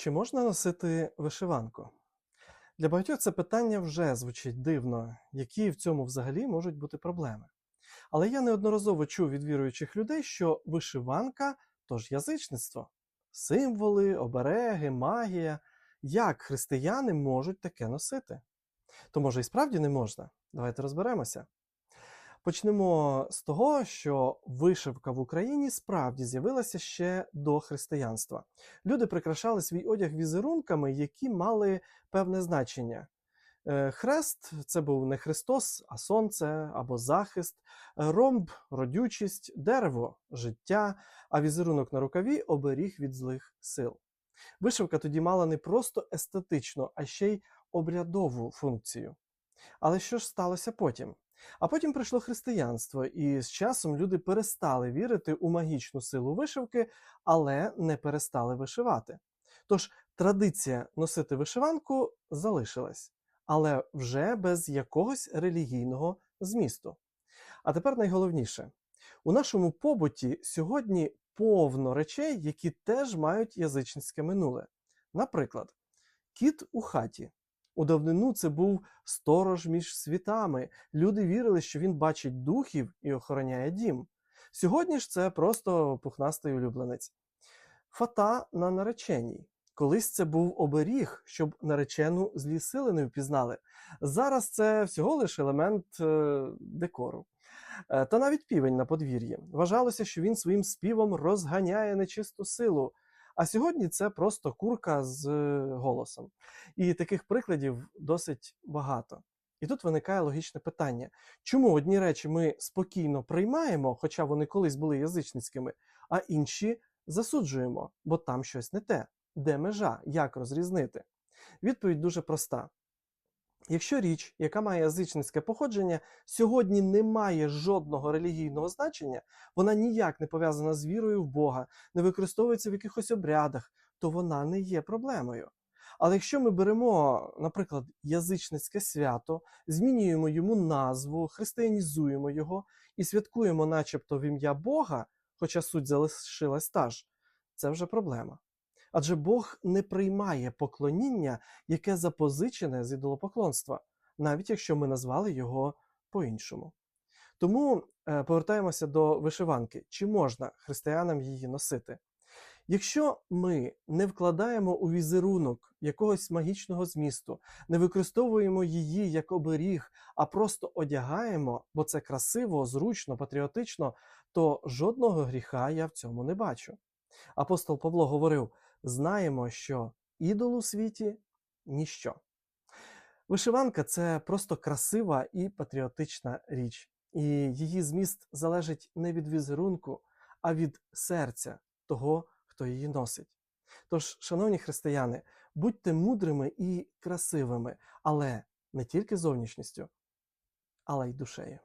Чи можна носити вишиванку? Для багатьох це питання вже звучить дивно, які в цьому взагалі можуть бути проблеми. Але я неодноразово чув від віруючих людей, що вишиванка то ж язичництво, символи, обереги, магія. Як християни можуть таке носити? То може і справді не можна? Давайте розберемося. Почнемо з того, що вишивка в Україні справді з'явилася ще до християнства. Люди прикрашали свій одяг візерунками, які мали певне значення. Е, Хрест це був не Христос, а сонце або захист, ромб родючість, дерево життя, а візерунок на рукаві оберіг від злих сил. Вишивка тоді мала не просто естетичну, а ще й обрядову функцію. Але що ж сталося потім? А потім прийшло християнство, і з часом люди перестали вірити у магічну силу вишивки, але не перестали вишивати. Тож традиція носити вишиванку залишилась, але вже без якогось релігійного змісту. А тепер найголовніше: у нашому побуті сьогодні повно речей, які теж мають язичницьке минуле. Наприклад, кіт у хаті. У давнину це був сторож між світами. Люди вірили, що він бачить духів і охороняє дім. Сьогодні ж це просто пухнастий улюбленець. Фата на нареченій. Колись це був оберіг, щоб наречену злі сили не впізнали. Зараз це всього лише елемент е, декору. Е, та навіть півень на подвір'ї. Вважалося, що він своїм співом розганяє нечисту силу. А сьогодні це просто курка з е, голосом. І таких прикладів досить багато. І тут виникає логічне питання: чому одні речі ми спокійно приймаємо, хоча вони колись були язичницькими, а інші засуджуємо, бо там щось не те. Де межа, як розрізнити? Відповідь дуже проста. Якщо річ, яка має язичницьке походження, сьогодні не має жодного релігійного значення, вона ніяк не пов'язана з вірою в Бога, не використовується в якихось обрядах, то вона не є проблемою. Але якщо ми беремо, наприклад, язичницьке свято, змінюємо йому назву, християнізуємо його і святкуємо, начебто, в ім'я Бога, хоча суть залишилась та ж, це вже проблема. Адже Бог не приймає поклоніння, яке запозичене з ідолопоклонства, навіть якщо ми назвали його по-іншому. Тому е, повертаємося до вишиванки, чи можна християнам її носити. Якщо ми не вкладаємо у візерунок якогось магічного змісту, не використовуємо її як оберіг, а просто одягаємо, бо це красиво, зручно, патріотично, то жодного гріха я в цьому не бачу. Апостол Павло говорив: знаємо, що ідол у світі ніщо. Вишиванка це просто красива і патріотична річ, і її зміст залежить не від візерунку, а від серця того, хто її носить. Тож, шановні християни, будьте мудрими і красивими, але не тільки зовнішністю, але й душею.